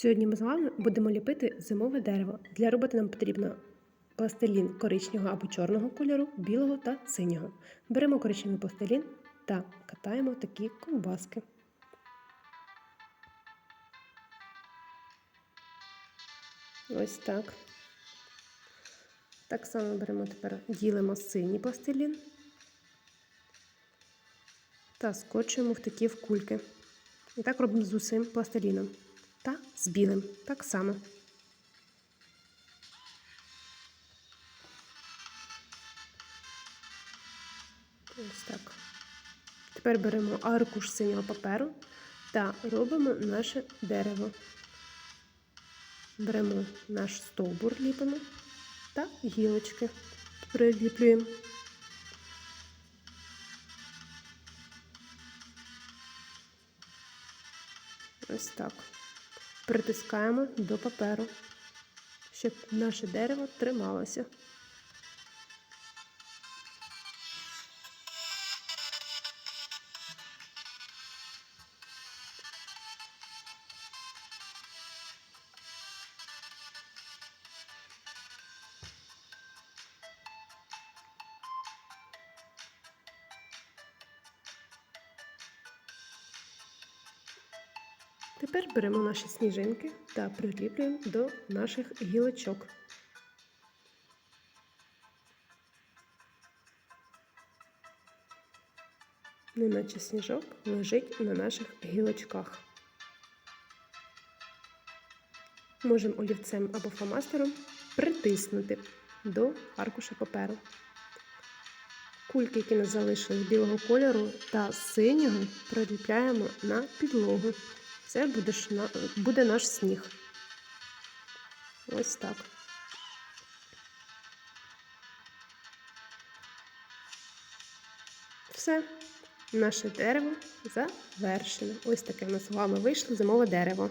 Сьогодні ми з вами будемо ліпити зимове дерево. Для роботи нам потрібно пластилін коричневого або чорного кольору, білого та синього. Беремо коричневий пластилін та катаємо такі ковбаски. Ось так. Так само беремо тепер, ділимо синій пластилін та скочуємо в такі в кульки. І так робимо з усім пластиліном. Та з білим так само. Ось так. Тепер беремо аркуш синього паперу та робимо наше дерево. Беремо наш стовбур, ліпимо та гілочки приліплюємо. Ось так. Притискаємо до паперу, щоб наше дерево трималося. Тепер беремо наші сніжинки та приліплюємо до наших гілочок. Неначе сніжок лежить на наших гілочках. Можемо олівцем або фломастером притиснути до аркуша паперу. Кульки, які нас залишили білого кольору та синього, приліпляємо на підлогу. Це буде, буде наш сніг. Ось так. Все, наше дерево завершено. Ось таке в нас з вами вийшло зимове дерево.